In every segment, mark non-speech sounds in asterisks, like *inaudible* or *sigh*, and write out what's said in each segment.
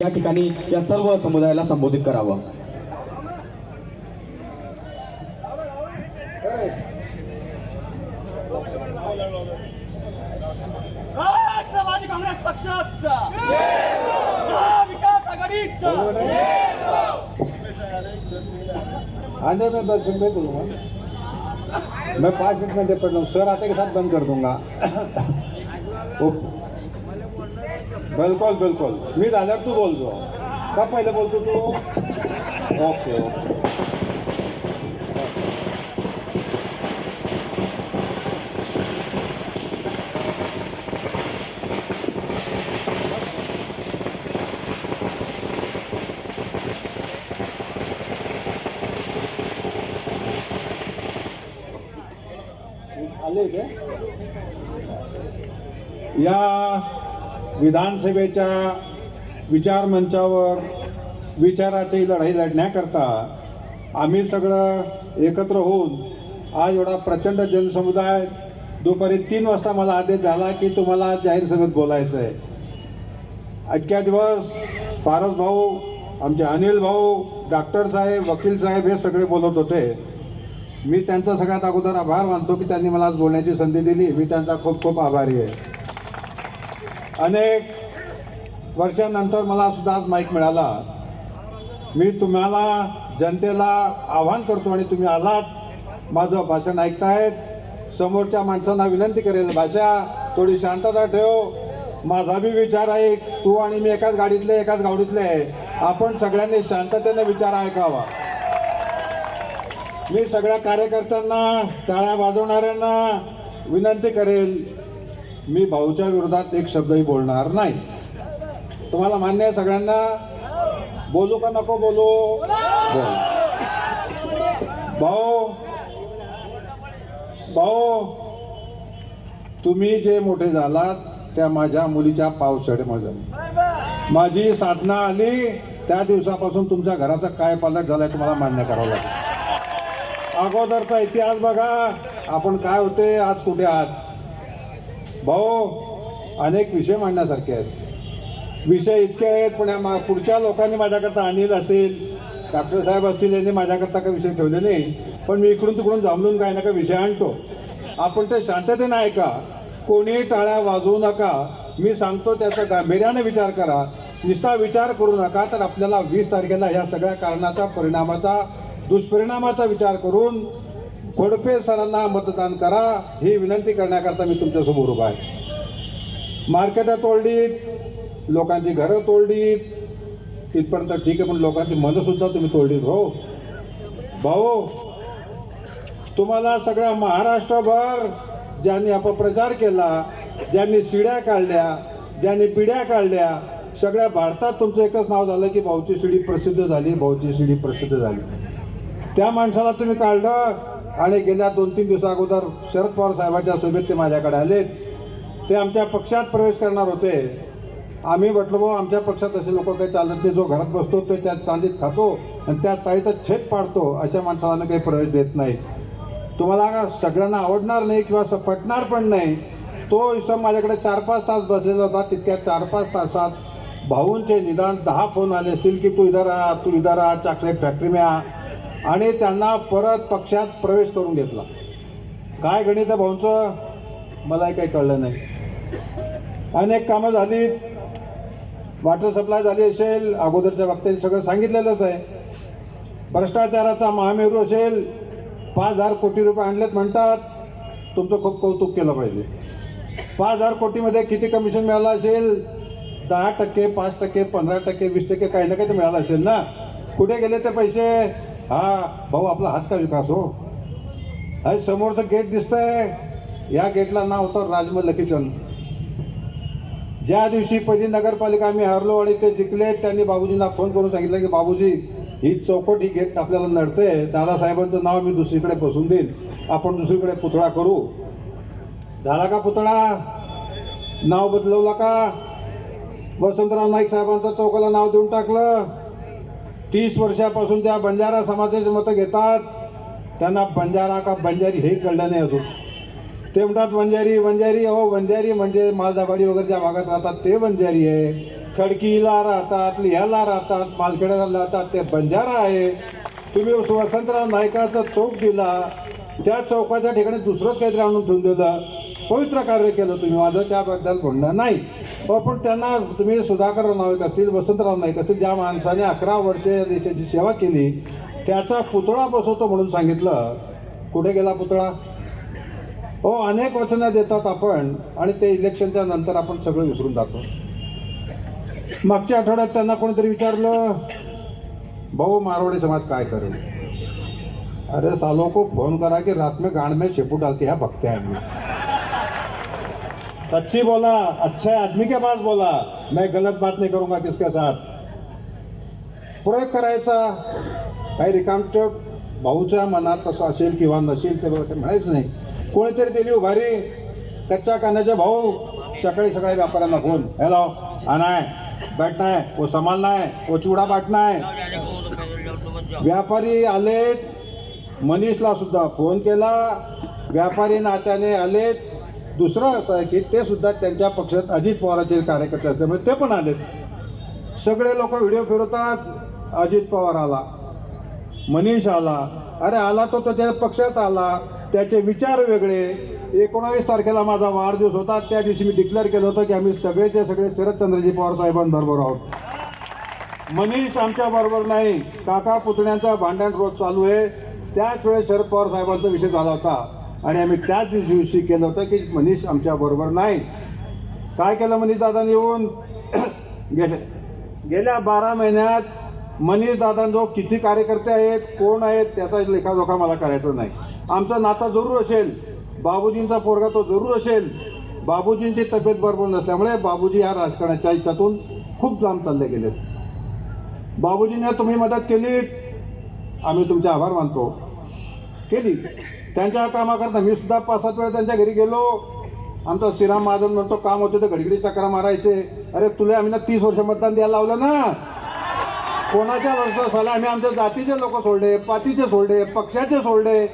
या ठिकाणी या सर्व समुदायाला संबोधित करावं. राष्ट्रवादी काँग्रेस पक्षाचा. विकास आघाडीचा. आने में दस मिनट में बोलूँगा मैं पाँच मिनट में दे पढ़ लूँ सर आते के साथ बंद कर दूंगा. *coughs* बिलकुल बिलकुल. मी झाल्यावर तू बोलतो का पहिलं बोलतो तू? Okay okay. आले का या. विधानसभेच्या विचार मंचावर विचाराची लढाई लढण्याकरता आम्ही सगळं एकत्र होऊन आज एवढा प्रचंड जनसमुदाय दुपारी तीन वाजता मला आदेश झाला की तुम्हाला जाहीर सभेत बोलायचं आहे. आजच्या दिवस पारस भाऊ आमचे अनिल भाऊ डॉक्टर साहेब वकील साहेब हे सगळे बोलत होते. मी त्यांचा सगळ्यात अगोदर आभार मानतो की त्यांनी मला आज बोलण्याची संधी दिली. मी त्यांचा खूप खूप आभारी आहे. अनेक वर्षांनंतर मला सुद्धा आज माईक मिळाला. मी तुम्हाला जनतेला आव्हान करतो आणि तुम्ही आलात. माझं भाषण ऐकतायत. समोरच्या माणसांना विनंती करेल भाषा थोडी शांतता ठेव. माझा बी विचार आहे तू आणि मी एकाच गाडीतले एकाच गावडीतले आहे. आपण सगळ्यांनी शांततेने विचार ऐकावा. मी सगळ्या कार्यकर्त्यांना टाळ्या वाजवणाऱ्यांना विनंती करेल मी भाऊच्या विरोधात एक शब्दही बोलणार नाही. तुम्हाला मान्य आहे सगळ्यांना? बोलू का नको बोलू? बोल भाऊ भाऊ तुम्ही जे मोठे झालात त्या माझ्या मुलीच्या पावसाळ्यामध्ये माझी साधना आली त्या दिवसापासून तुमच्या घराचा काय पालट झालाय तुम्हाला मान्य करावं लागेल. अगोदरचा इतिहास बघा आपण काय होते आज कुठे आहात? भाऊ अनेक विषय मांडण्यासारखे आहेत. विषय इतके आहेत पण या मा- पुढच्या लोकांनी माझ्याकरता अनिल असेल डॉक्टर साहेब असतील यांनी माझ्याकरता काही विषय ठेवले नाही. पण मी इकडून तिकडून जांभळून काय नका विषय आणतो. आपण ते शांततेने ऐका कोणीही टाळ्या वाजवू नका. मी सांगतो त्याचा गांभीर्याने विचार करा. नुसता विचार करू नका तर आपल्याला वीस तारखेला ह्या सगळ्या कारणाचा परिणामाचा दुष्परिणामाचा विचार करून खोडपे सरांना मतदान करा ही विनंती करण्याकरता मी तुमच्यासमोर उभा आहे. मार्केटं तोडलीत लोकांची घरं तोडलीत तिथपर्यंत ठीक आहे पण लोकांची मनंसुद्धा तुम्ही तोडलीत हो. भाऊ तुम्हाला सगळ्या महाराष्ट्रभर ज्यांनी अपप्रचार केला ज्यांनी शिड्या काढल्या ज्यांनी पिढ्या काढल्या सगळ्या भारतात तुमचं एकच नाव झालं की भाऊची शिडी प्रसिद्ध झाली भाऊची शिडी प्रसिद्ध झाली. त्या माणसाला तुम्ही काढलं आणि गेल्या दोन तीन दिवसा अगोदर शरद पवार साहेबांच्या सभेत ते माझ्याकडे आले. ते आमच्या पक्षात प्रवेश करणार होते. आम्ही म्हटलं भाऊ आमच्या पक्षात असे लोक काही चालत नाही. जो घरात बसतो ते त्या चांदीत खातो आणि त्या ताईतच छेद पाडतो. अशा माणसाला आम्ही काही प्रवेश देत नाही. तुम्हाला सगळ्यांना आवडणार नाही किंवा असं पटणार पण नाही. तो इसम माझ्याकडे चार पाच तास बसलेला होता. तितक्या चार पाच तासात भाऊंचे निदान दहा फोन आले असतील की तू इधर आ तू इधर आ चॉकलेट फॅक्टरी में आ. आणि त्यांना परत पक्षात प्रवेश करून घेतला. काय गणित भाऊंचं? मलाही काही कळलं नाही. अनेक कामं झाली वॉटर सप्लाय झाली असेल अगोदरच्या वक्त्यांनी सगळं सांगितलेलंच आहे. भ्रष्टाचाराचा महामेरू असेल पाच हजार कोटी रुपये आणलेत म्हणतात. तुमचं खूप कौतुक केलं पाहिजे. पाच हजार कोटीमध्ये किती कमिशन मिळालं असेल? दहा टक्के पाच टक्के पंधरा टक्के वीस टक्के काही ना काही तर मिळालं असेल ना? कुठे गेले ते पैसे? हा भाऊ आपला हाच का विकास? हो अरे समोरचं गेट दिसतंय. या गेटला नाव होतं राजमल लकीचंद ज्या दिवशी पहिली नगरपालिका आम्ही हरलो आणि ते जिंकले त्यांनी बाबूजींना फोन करून सांगितलं की बाबूजी ही चौकट ही गेट आपल्याला नडते दादासाहेबांचं नाव मी दुसरीकडे बसून देईन. आपण दुसरीकडे पुतळा करू. झाला का पुतळा? नाव बदलवला का? वसंतराव नाईक साहेबांचं चौकाला नाव देऊन टाकलं. तीस वर्षापासून त्या बंजारा समाजाचे मतं घेतात. त्यांना बंजारा का बंजारी हे कळलं नाही अजून. ते म्हणतात बंजारी वंजारी अहो बंजारी म्हणजे मालदाबाडी वगैरे ज्या भागात राहतात ते वंजारी आहे. खडकीला राहतात लिहाला राहतात मालखेड्याला राहतात ते बंजारा आहे. तुम्ही वसंतराव नायकाचा चौक दिला त्या चौकाच्या ठिकाणी दुसरंच काहीतरी आणून ठेवून दिलं. पवित्र कार्य केलं तुम्ही माझं त्याबद्दल म्हणणं नाही. हो, पण त्यांना तुम्ही सुधाकर नाईक असतील वसंतराव नाईक असतील ज्या माणसाने अकरा वर्षे या देशाची सेवा केली त्याचा पुतळा बसवतो म्हणून सांगितलं. कुठे गेला पुतळा? हो अनेक वचनं देतात आपण आणि ते इलेक्शनच्या नंतर आपण सगळं विसरून जातो. मागच्या आठवड्यात त्यांना कोणीतरी विचारलं भाऊ मारवाडी समाज काय करेल? अरे सालों को फोन करा की रात में गांड में ह्या डाल आहे मी सच्ची बोला अच्छे आदमी के पास बोला। मैं गलत बात नहीं करूंगा किसके साथ। प्रयोग करायचा काही रिकामट भाऊच्या मनात तसं असेल किंवा नसेल ते ते म्हणायचं नाही. कोणीतरी दिली उभारी कच्च्या कांद्याचे भाऊ सकाळी सकाळी व्यापाऱ्यांना फोन हॅलो आणाय है बैठना है वो संभालना है वो चूड़ा बांटना है व्यापारी आलेत मनीषला सुद्धा फोन केला. व्यापारी नात्याने आलेत दुसरं असं आहे की ते सुद्धा त्यांच्या पक्षात अजित पवारांचे कार्यकर्ते असल्यामुळे म्हणजे ते पण आलेत. सगळे लोक व्हिडिओ फिरवतात. अजित पवार आला. मनीष आला. अरे आला तो तर त्या पक्षात आला. त्याचे विचार वेगळे. एकोणावीस तारखेला माझा वाढदिवस होता. त्या दिवशी मी डिक्लेअर केलं होतं की आम्ही सगळेचे सगळे शरदचंद्रजी पवार साहेबांबरोबर आहोत. मनीष आमच्या बरोबर नाही. काका पुतण्यांचं भांडण रोज चालू आहे. त्याच वेळेस शरद पवार साहेबांचा विषय झाला होता. आणि आम्ही त्याच दिवशी केलं होतं की मनीष आमच्या बरोबर नाही. काय केलं मनीष दादा येऊन? *coughs* गेले. गेल्या बारा महिन्यात मनीष दादांजवळ किती कार्यकर्ते आहेत कोण आहेत त्याचा लेखाजोखा मला करायचा नाही. आमचा नाता जरूर असेल. बाबूजींचा पोरगा तो जरूर असेल. बाबूजींची तब्येत बरोबर नसल्यामुळे बाबूजी या राजकारणाच्या हिच्यातून खूप लांब चालले गेलेत. बाबूजींना तुम्ही मदत केली आम्ही तुमचे आभार मानतो. केली त्यांच्या कामाकरता मी सुद्धा पाच सात वेळा त्यांच्या घरी गेलो. आमचा श्रीराम महाजन म्हणतो काम होते तर घडीघडी चक्रा मारायचे. अरे तुला आम्ही ना तीस वर्ष मतदान द्यायला लावलं ना. कोणाच्या वर्ष झाला आम्ही आमच्या जातीचे लोक सोडले पातीचे सोडले पक्षाचे सोडले.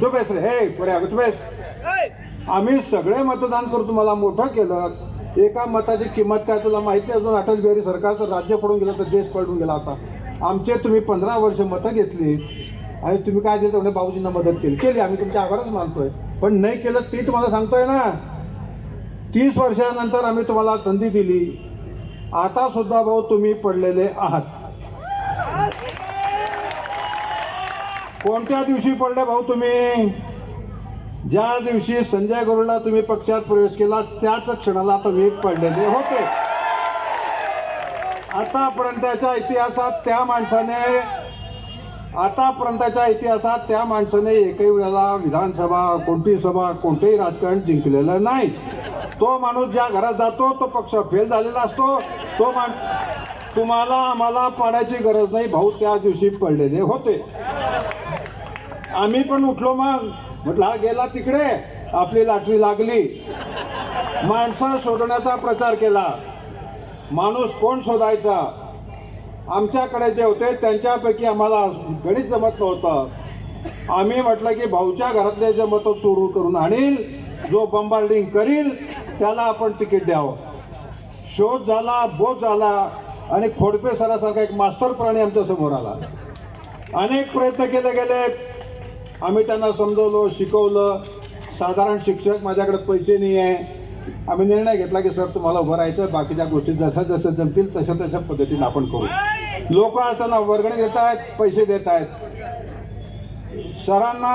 जो बेस रे हे बरे तू बेस. आम्ही सगळे मतदान करून तुम्हाला मोठं केलं. एका मताची किंमत काय तुला माहिती आहे? अजून अटल बिहारी सरकारचं राज्य पडून गेलं तर देश पडून गेला होता आमचे तुम्ही पंधरा वर्ष मतं घेतली आणि तुम्ही काय दिलं म्हणजे भाऊजींना मदत केली. केली आम्ही तुमच्या आभारच मानतोय. पण नाही केलं ती तुम्हाला सांगतोय ना. तीस वर्षानंतर आम्ही तुम्हाला संधी दिली. आता सुद्धा भाऊ तुम्ही पडलेले आहात. कोणत्या दिवशी पडले भाऊ तुम्ही? ज्या दिवशी संजय गरुडला तुम्ही पक्षात प्रवेश केला त्याच क्षणाला तुम्ही पडलेले होते. आतापर्यंतच्या इतिहासात त्या माणसाने आतापर्यंतच्या इतिहासात त्या माणसाने एकही वेळेला विधानसभा कोणती सभा कोणतेही राजकारण जिंकलेलं नाही. तो माणूस ज्या घरात जातो तो पक्ष फेल झालेला असतो. तो माण तुम्हाला आम्हाला पाण्याची गरज नाही. भाऊ त्या दिवशी पडलेले होते. आम्ही पण उठलो मग. म्हटलं हा गेला तिकडे. आपली लाटरी लागली. माणसं शोधण्याचा प्रचार केला. माणूस कोण शोधायचा? आमच्याकडे जे होते त्यांच्यापैकी आम्हाला गणित जमत नव्हतं. आम्ही म्हटलं की भाऊच्या घरातले जे मतं चोरून करून आणील जो बंबार्डिंग करील त्याला आपण तिकीट द्यावं. शोध झाला बोध झाला आणि खोडपे सरासारखा एक मास्टर प्राणी आमच्यासमोर आला. अनेक प्रयत्न केले गेले. आम्ही त्यांना समजवलं शिकवलं. साधारण शिक्षक माझ्याकडे पैसे नाही आहे. आम्ही निर्णय घेतला की सर तुम्हाला उभं राहायचं बाकीच्या गोष्टी जसं जसं जमतील तशा तशा पद्धतीने आपण करू. लोक असताना वर्गणी देत आहेत पैसे देत आहेत. सरांना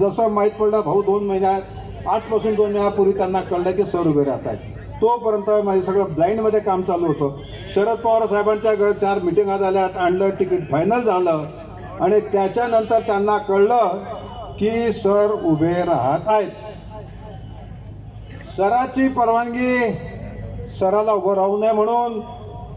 जसं माहीत पडलं भाऊ दोन महिन्यात आजपासून दोन महिन्यापूर्वी त्यांना कळलं की सर उभे राहत आहेत. तोपर्यंत माझं सगळं ब्लाइंडमध्ये काम चालू होतं. शरद पवार साहेबांच्या घर चार मिटिंगा झाल्या आणलं तिकीट फायनल झालं. आणि त्याच्यानंतर त्यांना कळलं की सर उभे राहत आहेत. सराची परवानगी सराला उभं राहू नये म्हणून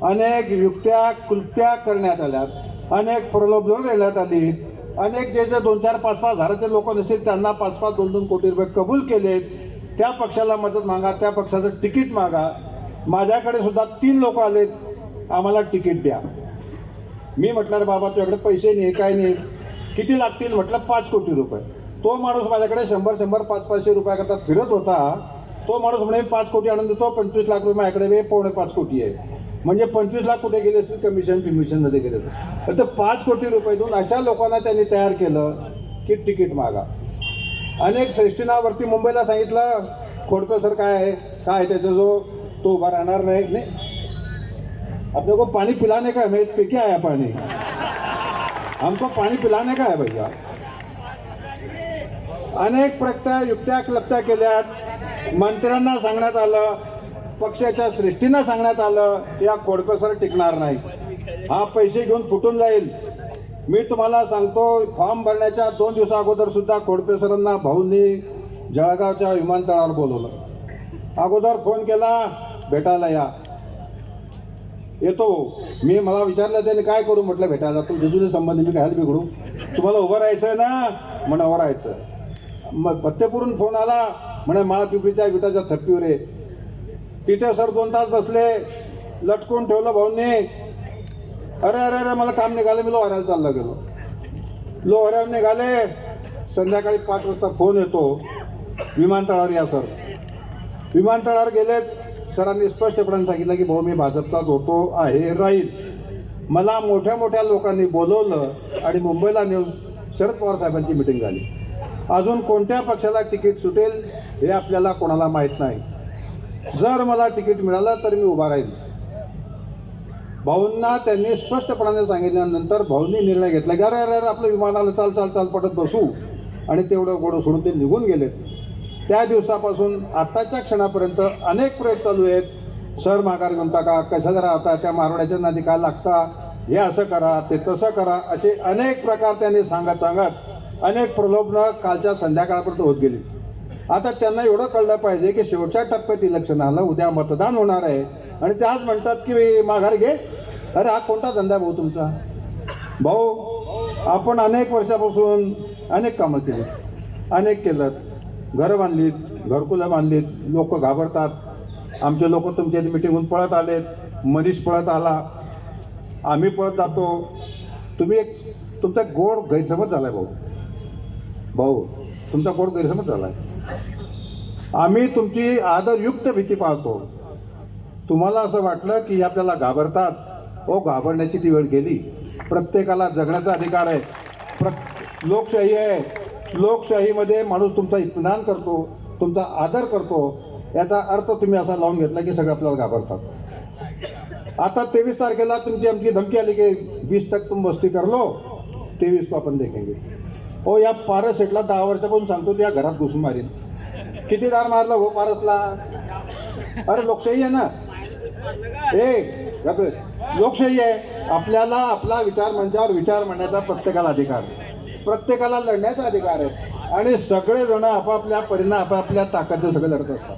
अनेक युक्त्या कृत्या करण्यात आल्यात अनेक प्रलोभन देण्यात आली. अनेक जे जे दोन चार पाच पाच हजाराचे लोक नसतील त्यांना पाच पाच दोन दोन कोटी रुपये कबूल केलेत. त्या पक्षाला मदत मागा त्या पक्षाचं तिकीट मागा. माझ्याकडे सुद्धा तीन लोक आलेत. आम्हाला तिकीट द्या. मी म्हटलं बाबा तुझ्याकडे पैसे नाही काय नाही. किती लागतील? म्हटलं पाच कोटी रुपये. तो माणूस माझ्याकडे शंभर शंभर पाच पाचशे रुपयाकरता फिरत होता. तो माणूस म्हणे पाच कोटी आणून देतो पंचवीस लाख रुपये माझ्याकडे वे पावणे पाच कोटी आहे म्हणजे पंचवीस लाख कुठे गेले असतील? कमिशन फिमिशनमध्ये गेले असतील. तर पाच कोटी रुपये देऊन अशा लोकांना त्यांनी तयार केलं की तिकीट मागा. अनेक श्रेष्ठीनावरती मुंबईला सांगितलं खोडकर सर काय आहे? काय त्याचा? जो तो उभा राहणार नाही. नाही. अपने को पानी पिलाने का है मैं पे क्या आया पानी हमको पानी पिलाने का है भैया? अनेक प्रक्त्या युक्त्या क्लप्त्या केल्यात. मंत्र्यांना सांगण्यात आलं पक्षाच्या सृष्टींना सांगण्यात आलं या खोडपसर टिकणार नाही. हा पैसे घेऊन फुटून जाईल. मी तुम्हाला सांगतो फॉर्म भरण्याच्या दोन दिवसा अगोदर सुद्धा खोडपेसरांना भाऊंनी जळगावच्या विमानतळावर बोलवलं. अगोदर फोन केला भेटायला या. येतो. मी मला विचारलं त्याने काय करू? म्हटलं भेटायला तू जेजुरी संबंधी मी काय बिघडू. तुम्हाला उभं राहायचं आहे ना म्हणा उभं राहायचं. मग पत्तेपुरून फोन आला म्हणे माळा पिपरीच्या विटाच्या थप्पीवर आहे तिथे सर दोन तास बसले. लटकून ठेवलं भाऊंनी. अरे अरे अरे मला काम निघालं मी लोहऱ्याला चालला गेलो. लोहऱ्यावर निघाले. संध्याकाळी पाच वाजता फोन येतो. विमानतळावर या सर. विमानतळावर गेलेत. सरांनी स्पष्टपणे सांगितलं की भाऊ मी भाजपचाच होतो आहे राहील. मला मोठ्या मोठ्या लोकांनी बोलवलं आणि मुंबईला नेऊन शरद पवार साहेबांची मिटिंग झाली. अजून कोणत्या पक्षाला तिकीट सुटेल हे आपल्याला कोणाला माहीत नाही. जर मला तिकीट मिळालं तर मी उभा राहील. भाऊंना त्यांनी स्पष्टपणाने सांगितल्यानंतर भाऊंनी निर्णय घेतला की अरे अरे अरे आपलं विमानाला चाल चाल चाल पटत बसू. आणि तेवढं गोडं सोडून ते निघून गेलेत त्या दिवसापासून आत्ताच्या क्षणापर्यंत अनेक प्रयोग चालू आहेत. सर माघार घेऊन टाका. कशा होता त्या मारवाड्याच्या नदी काय लागता? हे असं करा ते तसं करा. असे अनेक प्रकार त्यांनी सांगत सांगत अनेक प्रलोभनं कालच्या संध्याकाळपर्यंत होत गेली. आता त्यांना एवढं कळलं पाहिजे की शेवटच्या टप्प्यात इलेक्शनाला उद्या मतदान होणार आहे. आणि ते आज म्हणतात की माघार घे. अरे हा कोणता धंदा आहे भाऊ तुमचा? भाऊ आपण अनेक वर्षापासून अनेक कामं केली अनेक केलं. घरं बांधलीत घरकुलं बांधलीत लोक घाबरतात. आमचे लोक तुमच्या मिटिंगहून पळत आलेत. मनीष पळत आला. आम्ही पळत जातो. तुम्ही एक तुमचा गोड गैरसमज झाला आहे भाऊ. भाऊ तुमचा गोड गैरसमज झाला आहे आम्ही तुमची आदरयुक्त भीती पाळतो तुम्हाला असं वाटलं की हे आपल्याला घाबरतात? हो घाबरण्याची ती वेळ गेली. प्रत्येकाला जगण्याचा अधिकार आहे. प्र लोकशाही आहे. लोकशाहीमध्ये माणूस तुमचा इत्मीनान करतो तुमचा आदर करतो. याचा अर्थ तुम्ही असा लावून घेतला की सगळे आपल्याला घाबरतात. आता तेवीस तारखेला तुमची आमची धमकी आली की वीस तक तुम मस्ती करलो तेवीस को आपण देखेंगे. हो या पारस सेटला दहा वर्षापासून सांगतो त्या घरात घुसून मारीन. किती दार मारलं हो पारसला अरे लोकशाही आहे ना? ए लोकशाही आहे. आपल्याला आपला विचार मंचावर विचार म्हणण्याचा प्रत्येकाला अधिकार प्रत्येकाला लढण्याचा अधिकार आहे. आणि सगळेजण आपापल्या परिणाम आपापल्या ताकदीने सगळे लढत असतात.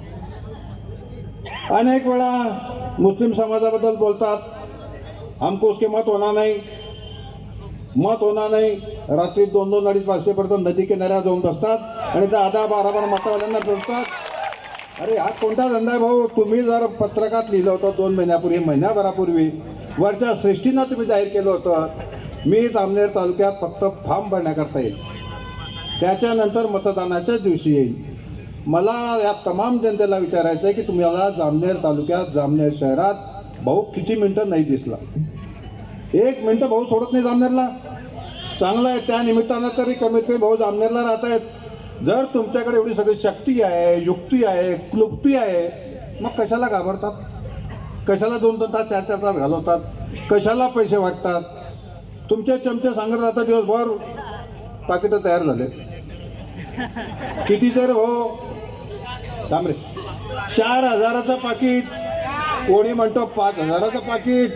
अनेक वेळा मुस्लिम समाजाबद्दल बोलतात हमको उसके मत होणार नाही. मत होणार नाही. रात्री दोन दोन अडीच वाजतेपर्यंत नदी किनाऱ्या जाऊन बसतात आणि त्या आधा बारा बारा मतावाल्यांना अरे हा कोणता धंदा आहे भाऊ? तुम्ही जर पत्रकात लिहिलं होतं दोन महिन्यापूर्वी महिन्याभरापूर्वी वरच्या सृष्टीनं तुम्ही जाहीर केलं होतं. मी जामनेर तालुक्यात फक्त फॉर्म भरण्याकरता येईल. त्याच्यानंतर मतदानाच्याच दिवशी येईल. मला या तमाम जनतेला विचारायचं आहे की तुम्हाला जामनेर तालुक्यात जामनेर शहरात भाऊ किती मिनटं नाही दिसला? एक मिनटं भाऊ सोडत नाही जामनेरला. चांगलं आहे त्या निमित्तानं तरी कमीत कमी भाऊ जामनेरला राहत आहेत. जर तुमच्याकडे एवढी सगळी शक्ती आहे युक्ती आहे क्लुप्ती आहे मग कशाला घाबरतात? कशाला दोन दोन तास चार चार तास घालवतात? कशाला पैसे वाटतात? तुमचे चमचे सांगत राहतात दिवसभर. पाकिटं तयार झाले किती जर हो? थांब रे. चार हजाराचं पाकिट. कोणी म्हणतो पाच हजाराचं पाकिट?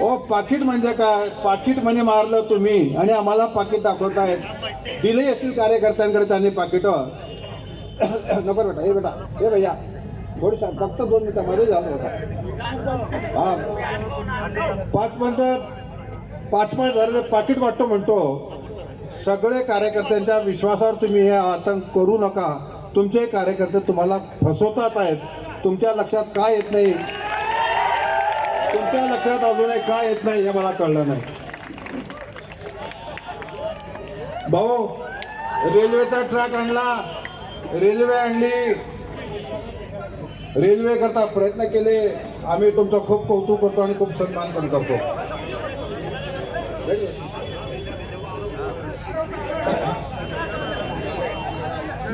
ओ पाकिट म्हणजे काय? पाकिट म्हणे मारलं तुम्ही आणि आम्हाला पाकिट दाखवतायत दिले असतील कार्यकर्त्यांकडे त्यांनी पाकिट. *coughs* नको बेटा हे बेटा हे भैया थोडी फक्त दोन मिनिटामध्ये झालं होता. हा. पाच मिनिटात पाच मिनिट हजाराचं पाकिट वाटतो म्हणतो. सगळे कार्यकर्त्यांच्या विश्वासावर तुम्ही हे आतंक करू नका. तुमचे कार्यकर्ते तुम्हाला फसवतात आहेत. तुमच्या लक्षात काय येत नाही? तुमच्या लक्षात अजूनही काय येत नाही हे मला कळलं नाही. भाऊ रेल्वेचा ट्रॅक आणला. रेल्वे आणली. रेल्वे करता प्रयत्न केले. आम्ही तुमचं खूप कौतुक करतो आणि खूप सन्मान पण करतो.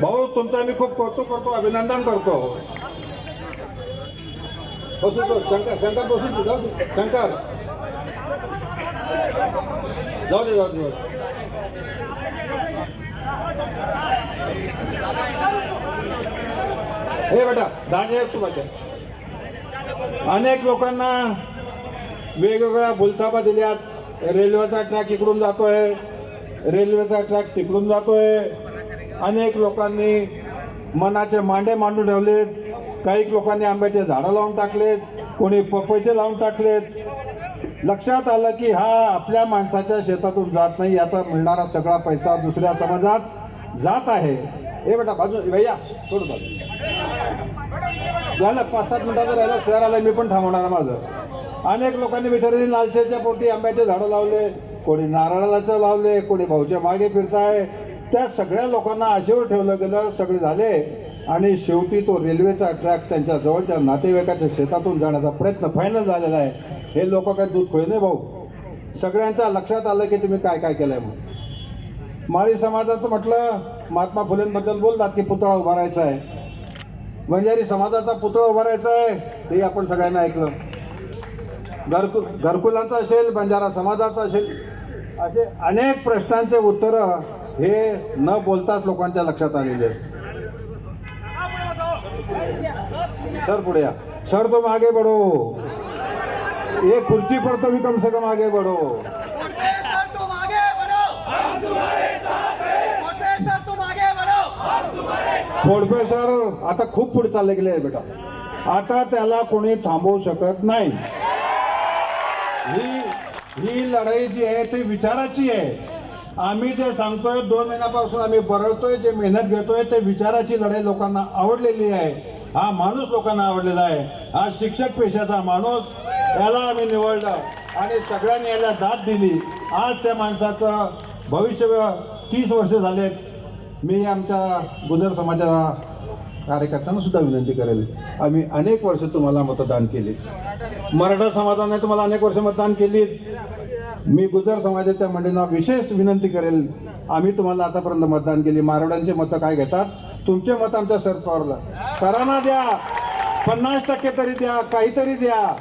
भाऊ तुमचं आम्ही खूप कौतुक करतो अभिनंदन करतो. बसू शंकर शंकर बसू जाऊ दे. शंकर. जाऊ दे जाऊ दे. जाऊ दे. हे बेटा दाणे तू माझ्या अनेक लोकांना वेगवेगळ्या बोलताबा दिल्यात. रेल्वेचा ट्रॅक इकडून जातोय. रेल्वेचा ट्रॅक तिकडून जातोय. अनेक लोकांनी मनाचे मांडे मांडून ठेवलेत. काही लोकांनी आंब्याचे झाडं लावून टाकलेत कोणी पपईचे लावून टाकलेत. लक्षात आलं की हा आपल्या माणसाच्या शेतातून जात नाही याचा मिळणारा सगळा पैसा दुसऱ्या समाजात जात आहे. हे बेटा बाजू भैया थोडं बाजू झालं पाच सात मिनटाचं राहिलं शहराला मी पण थांबवणार माझं. अनेक लोकांनी बिचारी लालशेच्या पोटी आंब्याचे झाडं लावले कोणी नारळाचं लावले कोणी भाऊच्या मागे फिरताय. त्या सगळ्या लोकांना आशेवर ठेवलं गेलं सगळे झाले. आणि शेवटी तो रेल्वेचा ट्रॅक त्यांच्या जवळच्या नातेवाईकाच्या शेतातून जाण्याचा प्रयत्न फायनल झालेला आहे. हे लोक काय दूध खोय नाही भाऊ? सगळ्यांच्या लक्षात आलं की तुम्ही काय काय केलंय म्हणून. माळी समाजाचं म्हटलं महात्मा फुलेंबद्दल बोलतात की पुतळा उभारायचा आहे. बंजारी समाजाचा पुतळा उभारायचा आहे ते आपण सगळ्यांना ऐकलं. घरकु घरकुलांचा असेल बंजारा समाजाचा असेल असे अनेक प्रश्नांचे उत्तरं हे न बोलताच लोकांच्या लक्षात आलेले आहेत. सर पुढे या. सर तुम आगे बढ़ो. ये कुर्सी पर तो भी कम से कम आगे बढ़ो. खोडपे सर आता खूप पुढे चालले गेले आहे बेटा. आता त्याला कोणी थांबवू शकत नाही. ही ही लढाई जी आहे ती विचाराची आहे. आम्ही जे सांगतोय दोन महिन्यापासून आम्ही बरळतोय जे मेहनत घेतोय ते विचाराची लढाई लोकांना आवडलेली आहे. हा माणूस लोकांना आवडलेला आहे. हा शिक्षक पेशाचा माणूस याला आम्ही निवडलं आणि सगळ्यांनी याला दाद दिली. आज त्या माणसाचं भविष्य तीस वर्ष झाले मी आमच्या गुजर समाजाला कार्यकर्त्यांना सुद्धा विनंती करेल. आम्ही अनेक वर्ष तुम्हाला मतदान केले. मराठा समाजाने तुम्हाला अनेक वर्ष मतदान केली मी गुजर समाजाच्या मंडळींना विशेष विनंती करेल. आम्ही तुम्हाला आतापर्यंत मतदान केली. मारवड्यांचे मतं काय घेतात? तुमचे मत आमच्या शरद पवारला सरांना द्या. पन्नास टक्के तरी द्या. काहीतरी द्या.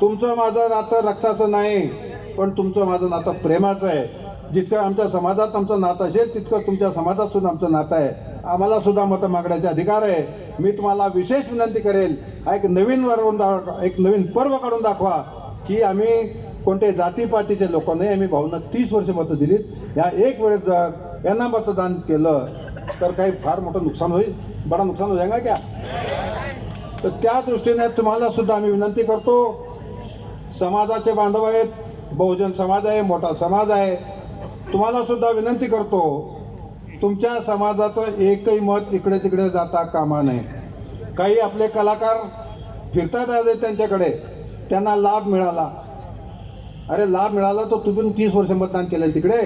तुमचं माझं नातं रक्ताचं नाही पण तुमचं माझं नातं प्रेमाचं आहे. जितकं आमच्या समाजात आमचं नातं असेल तितकं तुमच्या समाजात सुद्धा आमचं नातं आहे. आम्हाला सुद्धा मतं मागण्याचे अधिकार आहे. मी तुम्हाला विशेष विनंती करेल. हा एक नवीन वरून दा- एक नवीन पर्व काढून दाखवा की आम्ही कोणते जातीपातीचे लोक नाही आम्ही भाऊंना तीस वर्ष मतं दिलीत. या एक वेळेस जर यांना मतदान केलं तर काही फार मोठं नुकसान होईल. बडा नुकसान हो जाएगा क्या? तर त्या दृष्टीने तुम्हाला सुद्धा आम्ही विनंती करतो समाजाचे बांधव आहेत बहुजन समाज आहे मोठा समाज आहे तुम्हाला सुद्धा विनंती करतो तुमच्या समाजाचं एकही मत इकडे तिकडे जाता कामा नये. काही आपले कलाकार फिरतात आज त्यांच्याकडे त्यांना लाभ मिळाला. अरे लाभ मिळाला तो तुम्ही तीस वर्ष मतदान केलं तिकडे.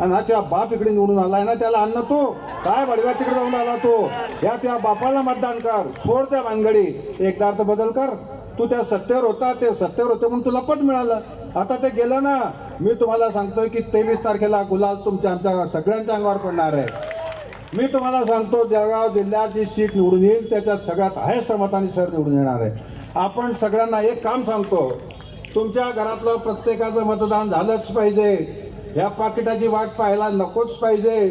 आणि हा तुझ्या बाप इकडे निवडून आलाय ना त्याला अन्न तो. काय बडव्या तिकडे जाऊन आला तो? या तुझ्या बापाला मतदान कर. सोड त्या भानगडी. एकदा अर्थ बदल कर. तू त्या सत्तेवर होता ते सत्तेवर होते म्हणून तुला पद मिळालं. आता ते गेलं ना मी तुम्हाला सांगतोय की तेवीस तारखेला गुलाल तुमच्या आमच्या सगळ्यांच्या अंगावर पडणार आहे. मी तुम्हाला सांगतो जळगाव जिल्ह्यात जी सीट निवडून येईल त्याच्यात सगळ्यात हायस्ट मताने सर निवडून येणार आहे. आपण सगळ्यांना एक काम सांगतो. तुमच्या घरातलं प्रत्येकाचं मतदान झालंच पाहिजे. ह्या पाकिटाची वाट पाहायला नकोच पाहिजे.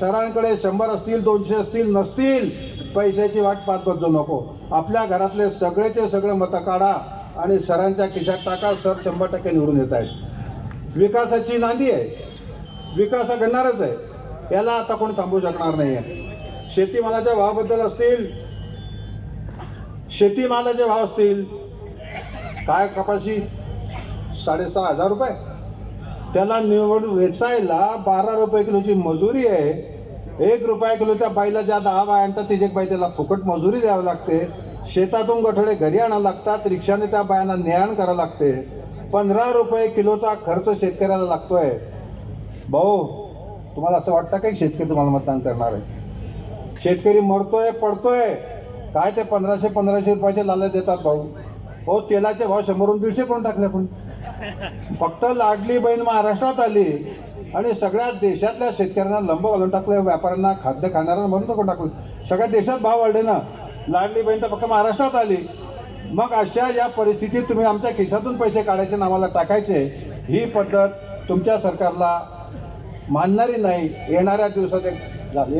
सरांकडे शंभर असतील दोनशे असतील नसतील पैशाची वाट पाहत बसू नको. आपल्या घरातले सगळेचे सगळे मतं काढा आणि सरांच्या खिशात टाका सर शंभर टक्के निवडून येत आहेत. विकासाची नांदी आहे. विकास हा घडणारच आहे. याला आता कोणी थांबू शकणार नाही आहे शेतीमालाच्या भावाबद्दल असतील शेतीमालाचे भाव असतील काय कपाशी साडेसहा हजार रुपये. त्याला निवड वेचायला बारा रुपये किलोची मजुरी आहे. एक रुपया किलो त्या बाईला ज्या दहा बाय आणतात तिचे एक बाई त्याला फुकट मजुरी द्यावी लागते. शेतातून गठडे घरी आणावं लागतात रिक्षाने त्या बायांना नेहाण करावं लागते. पंधरा रुपये किलोचा खर्च शेतकऱ्याला लागतोय. भाऊ तुम्हाला असं वाटतं का शेतकरी तुम्हाला मतदान करणार आहे? शेतकरी मरतोय पडतोय. काय ते पंधराशे पंधराशे रुपयाचे लाल देतात भाऊ. हो तेलाचे भाव शंभरून दीडशे करून टाकले आपण. फक्त लाडली बहीण महाराष्ट्रात आली आणि सगळ्या देशातल्या शेतकऱ्यांना लंब घालून टाकलं व्यापाऱ्यांना खाद्य खाणाऱ्यांना म्हणून करून टाकलं सगळ्या देशात भाव वाढले ना. लाडली बहीण तर फक्त महाराष्ट्रात आली. मग अशा या परिस्थितीत तुम्ही आमच्या खिशातून पैसे काढायचे आणि आम्हाला टाकायचे ही पद्धत तुमच्या सरकारला मानणारी नाही. येणाऱ्या दिवसात एक झाली.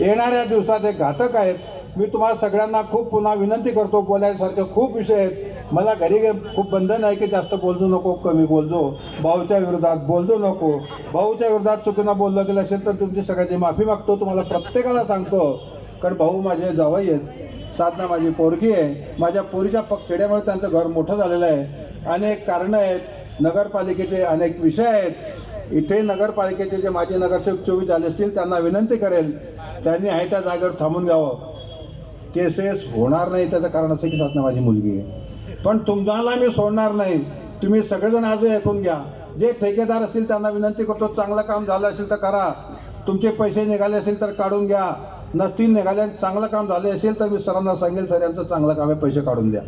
येणाऱ्या दिवसात एक घातक आहेत. मी तुम्हाला सगळ्यांना खूप पुन्हा विनंती करतो बोलायसारखे खूप विषय आहेत. मला घरी खूप बंधन आहे की जास्त बोलतो नको कमी बोलजो भाऊच्या विरोधात बोलतो नको. भाऊच्या विरोधात चुकीनं बोललं गेलं असेल तर तुमची सगळ्याची माफी मागतो तुम्हाला प्रत्येकाला सांगतो. कारण भाऊ माझे जावई आहेत. साधना माझी पोरगी आहे. माझ्या पोरीच्या पक्षेड्यामुळे त्यांचं घर मोठं झालेलं आहे. अनेक कारणं आहेत. नगरपालिकेचे अनेक विषय आहेत. इथे नगरपालिकेचे जे माजी नगरसेवक चोवीस झाले असतील त्यांना विनंती करेल. त्यांनी आहे त्या जागेवर थांबून घ्यावं. केसेस होणार नाही त्याचं कारण असं की साधना माझी मुलगी आहे. पण तुम्हाला मी सोडणार नाही. तुम्ही सगळेजण आजही ऐकून घ्या. जे ठेकेदार असतील त्यांना विनंती करतो चांगलं काम झालं असेल तर करा. तुमचे पैसे निघाले असेल तर काढून घ्या. नसतील निघाले चांगलं काम झाले असेल तर मी सरांना सांगेल सर यांचं चांगलं काम आहे पैसे काढून द्या.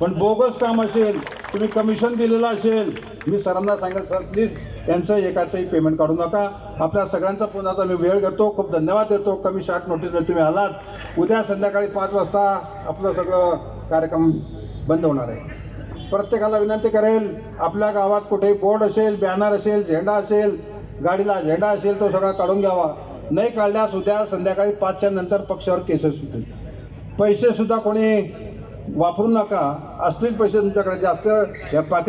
पण बोगस काम असेल तुम्ही कमिशन दिलेलं असेल मी सरांना सांगेल सर प्लीज यांचं एकाचंही पेमेंट काढू नका. आपल्या सगळ्यांचा पुन्हाचा मी वेळ घेतो. खूप धन्यवाद देतो. कमी शॉर्ट नोटीसवर तुम्ही आलात. उद्या संध्याकाळी पाच वाजता आपलं सगळं कार्यक्रम बंद होणार आहे. प्रत्येकाला विनंती करेल आपल्या गावात कुठेही बोर्ड असेल बॅनर असेल झेंडा असेल गाडीला झेंडा असेल तो सगळा काढून घ्यावा. नाही काढल्यास उद्या संध्याकाळी पाचच्या नंतर पक्षावर केसेस होतील. पैसेसुद्धा कोणी वापरू नका. असतील पैसे तुमच्याकडे जास्त या पाकिट